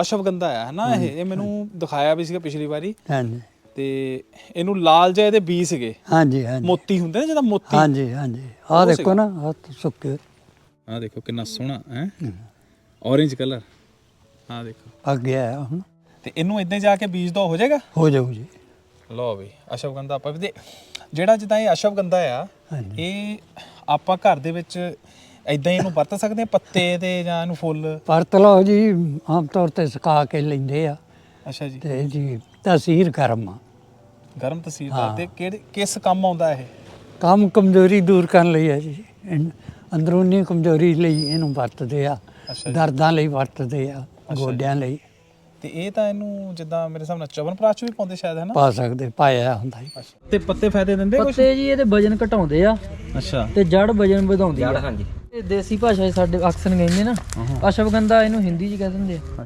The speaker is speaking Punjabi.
ਅਸ਼ਵਗੰਧਾ ਆ ਹੈ ਨਾ ਇਹ ਇਹ ਮੈਨੂੰ ਦਿਖਾਇਆ ਵੀ ਸੀਗਾ ਪਿਛਲੀ ਵਾਰੀ। ਹਾਂਜੀ। ਤੇ ਇਹਨੂੰ ਲਾਲ ਜਿਹੇ ਇਹਦੇ ਬੀ ਸੀਗੇ। ਹਾਂਜੀ ਹਾਂਜੀ। ਮੋਤੀ ਹੁੰਦੇ ਨੇ ਜਿਹਦਾ ਮੋਤੀ। ਹਾਂਜੀ ਹਾਂਜੀ। ਆਹ ਦੇਖੋ ਨਾ ਆਹ ਸੁੱਕੇ ਆਹ ਦੇਖੋ ਕਿੰਨਾ ਸੋਹਣਾ ਹੈ? ਔਰੇਂਜ ਕਲਰ ਆਹ ਦੇਖੋ। ਅੱਗੇ ਆਇਆ ਹੁਣ। ਤੇ ਇਹਨੂੰ ਇਦਾਂ ਜਾ ਕੇ ਬੀਜ ਦੋ ਹੋ ਜਾਏਗਾ? ਹੋ ਜਾਊ ਜੀ। ਲਓ ਵੀ ਅਸ਼ਵਗੰਧਾ ਆਪਾਂ ਵੀ ਦੇ ਜਿਹੜਾ ਜਿੱਦਾਂ ਇਹ ਅਸ਼ਵਗੰਧਾ ਆ ਇਹ ਆਪਾਂ ਘਰ ਦੇ ਵਿੱਚ ਇਦਾਂ ਇਹਨੂੰ ਵਰਤ ਸਕਦੇ ਆ ਪੱਤੇ ਤੇ ਜਾਂ ਇਹਨੂੰ ਫੁੱਲ? ਪਰਤ ਲਓ ਜੀ ਆਮ ਤੌਰ ਤੇ ਸੁਕਾ ਕੇ ਲੈਂਦੇ ਆ। ਅੱਛਾ ਜੀ। ਤੇ ਜੀ ਤਸੀਰ ਗਰਮ ਆ। ਗਰਮ ਤਸੀਰਦਾਰ ਤੇ ਕਿਹੜੇ ਕਿਸ ਕੰਮ ਆਉਂਦਾ ਇਹ? ਕੰਮ ਕਮਜ਼ੋਰੀ ਦੂਰ ਕਰਨ ਲਈ ਹੈ ਜੀ। ਇਨ- ਅੰਦਰੂਨੀ ਕਮਜ਼ੋਰੀ ਲਈ ਇਹਨੂੰ ਵਰਤਦੇ ਆ। ਅੱਛਾ ਜੀ। ਦਰਦਾਂ ਲਈ ਵਰਤਦੇ ਆ ਗੋਡਿਆਂ ਲਈ। ਤੇ ਇਹ ਤਾਂ ਇਹਨੂੰ ਜਿੱਦਾਂ ਮੇਰੇ ਹਿਸਾਬ ਨਾਲ ਚਵਨ ਪ੍ਰਾਸ਼ ਵੀ ਪਾਉਂਦੇ ਸ਼ਾਇਦ ਹੈ ਨਾ ਪਾ ਸਕਦੇ ਪਾਇਆ ਹੁੰਦਾ ਜੀ। ਤੇ ਪੱਤੇ ਫਾਇਦੇ ਦਿੰਦੇ ਕੁਝ ਪੱਤੇ ਜੀ ਇਹਦੇ ਵਜਨ ਘਟਾਉਂਦੇ ਆ। ਅੱਛਾ। ਤੇ ਜੜ ਵਜਨ ਵਧਾਉਂਦੀ ਆ। ਹਾਂਜੀ। ਇਹ ਦੇਸੀ ਭਾਸ਼ਾ 'ਚ ਸਾਡੇ ਅਕਸਰ ਕਹਿੰਦੇ ਨਾ ਅਸ਼ਵਗੰਧਾ ਇਹਨੂੰ ਹਿੰਦੀ 'ਚ ਕਹਿ ਦਿੰਦੇ ਆ।